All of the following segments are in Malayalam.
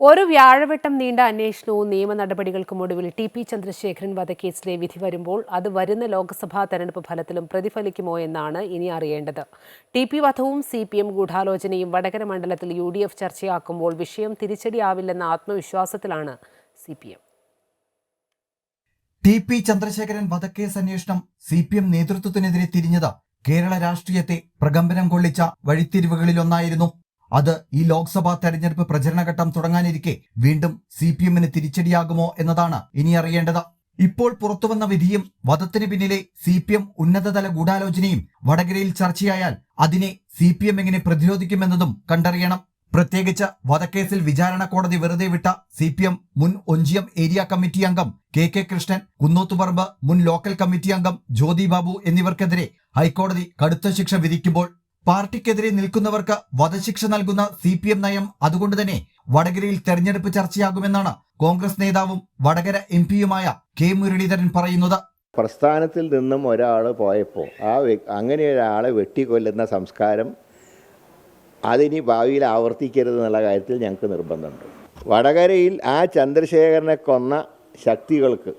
ഒരു വ്യാഴവട്ടം നീണ്ട അന്വേഷണവും നിയമ നടപടികൾക്കും ഒടുവിൽ ടി പി ചന്ദ്രശേഖരൻ വധക്കേസിലെ വിധി വരുമ്പോൾ അത് വരുന്ന ലോക്സഭാ തെരഞ്ഞെടുപ്പ് ഫലത്തിലും പ്രതിഫലിക്കുമോ എന്നാണ് ഇനി അറിയേണ്ടത്. ടി പി വധവും സി പി എം ഗൂഢാലോചനയും വടകര മണ്ഡലത്തിൽ യു ഡി എഫ് ചർച്ചയാക്കുമ്പോൾ വിഷയം തിരിച്ചടിയാവില്ലെന്ന ആത്മവിശ്വാസത്തിലാണ് C P M. T P Chandrasekharan വധക്കേസ് അന്വേഷണം സി പി എം നേതൃത്വത്തിനെതിരെ തിരിഞ്ഞത് കേരള രാഷ്ട്രീയത്തെ പ്രകമ്പനം കൊള്ളിച്ച വഴിത്തിരിവുകളിലൊന്നായിരുന്നു. അത് ഈ ലോക്സഭാ തെരഞ്ഞെടുപ്പ് പ്രചരണഘട്ടം തുടങ്ങാനിരിക്കെ വീണ്ടും സി പി എമ്മിന് തിരിച്ചടിയാകുമോ എന്നതാണ് ഇനി അറിയേണ്ടത്. ഇപ്പോൾ പുറത്തുവന്ന വിധിയും വധത്തിന് പിന്നിലെ സി പി എം ഉന്നതതല ഗൂഢാലോചനയും വടകരയിൽ ചർച്ചയായാൽ അതിനെ സി പി എം എങ്ങനെ പ്രതിരോധിക്കുമെന്നതും കണ്ടറിയണം. പ്രത്യേകിച്ച് വധക്കേസിൽ വിചാരണ കോടതി വെറുതെ വിട്ട സി പി എം മുൻ ഒഞ്ചിയം ഏരിയ കമ്മിറ്റി അംഗം കെ കെ കൃഷ്ണൻ കുന്നോത്തുപറമ്പ് മുൻ ലോക്കൽ കമ്മിറ്റി അംഗം ജ്യോതി ബാബു എന്നിവർക്കെതിരെ ഹൈക്കോടതി കടുത്ത ശിക്ഷ വിധിക്കുമ്പോൾ പാർട്ടിക്കെതിരെ നിൽക്കുന്നവർക്ക് വധശിക്ഷ നൽകുന്ന സി പി എം നയം അതുകൊണ്ട് തന്നെ വടകരയിൽ തെരഞ്ഞെടുപ്പ് ചർച്ചയാകുമെന്നാണ് കോൺഗ്രസ് നേതാവും വടകര എം പിയുമായ കെ മുരളീധരൻ പറയുന്നത്. പ്രസ്ഥാനത്തിൽ നിന്നും ഒരാൾ പോയപ്പോൾ ആ അങ്ങനെ ഒരാളെ വെട്ടിക്കൊല്ലുന്ന സംസ്കാരം അതിനി ഭാവിയിൽ ആവർത്തിക്കരുത് എന്നുള്ള കാര്യത്തിൽ ഞങ്ങൾക്ക് നിർബന്ധമുണ്ട്. വടകരയിൽ ആ ചന്ദ്രശേഖരനെ കൊന്ന ശക്തികൾക്ക്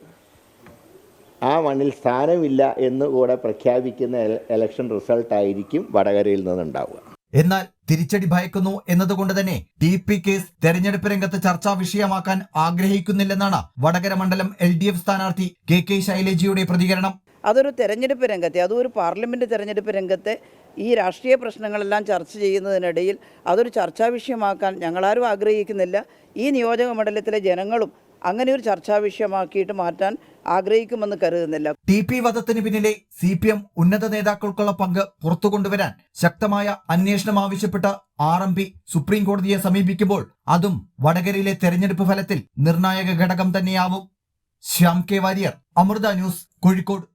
ആ മണ്ണിൽ സ്ഥാനമില്ല എന്ന് കൂടെ പ്രഖ്യാപിക്കുന്ന ഇലക്ഷൻ റിസൾട്ട് ആയിരിക്കും വടകരയിൽ നിന്നുണ്ടാവുക. എന്നാൽ തിരിച്ചടി ഭയക്കുന്നു എന്നതുകൊണ്ട് തന്നെ ടി പി കേസ് തെരഞ്ഞെടുപ്പ് രംഗത്ത് ചർച്ചാ വിഷയമാക്കാൻ ആഗ്രഹിക്കുന്നില്ലെന്നാണ് വടകര മണ്ഡലം എൽ ഡി എഫ് സ്ഥാനാർത്ഥി കെ കെ ശൈലജിയുടെ പ്രതികരണം. അതൊരു തെരഞ്ഞെടുപ്പ് രംഗത്തെ അതും ഒരു പാർലമെന്റ് തെരഞ്ഞെടുപ്പ് രംഗത്തെ ഈ രാഷ്ട്രീയ പ്രശ്നങ്ങളെല്ലാം ചർച്ച ചെയ്യുന്നതിനിടയിൽ അതൊരു ചർച്ചാ വിഷയമാക്കാൻ ഞങ്ങളാരും ആഗ്രഹിക്കുന്നില്ല. ഈ നിയോജക മണ്ഡലത്തിലെ ജനങ്ങളും അങ്ങനെ ഒരു ചർച്ചാ വിഷയമാക്കിയിട്ട് മാറ്റാൻ ആഗ്രഹിക്കുമെന്ന് കരുതുന്നില്ല. ടി പി വധത്തിന് പിന്നിലെ സി പി എം ഉന്നത നേതാക്കൾക്കുള്ള പങ്ക് പുറത്തു കൊണ്ടുവരാൻ ശക്തമായ അന്വേഷണം ആവശ്യപ്പെട്ട് ആർ എം പി സുപ്രീം കോടതിയെ സമീപിക്കുമ്പോൾ അതും വടകരയിലെ തെരഞ്ഞെടുപ്പ് ഫലത്തിൽ നിർണായക ഘടകം തന്നെയാവും. Shyam K Warrier Amrita news Kozhikode.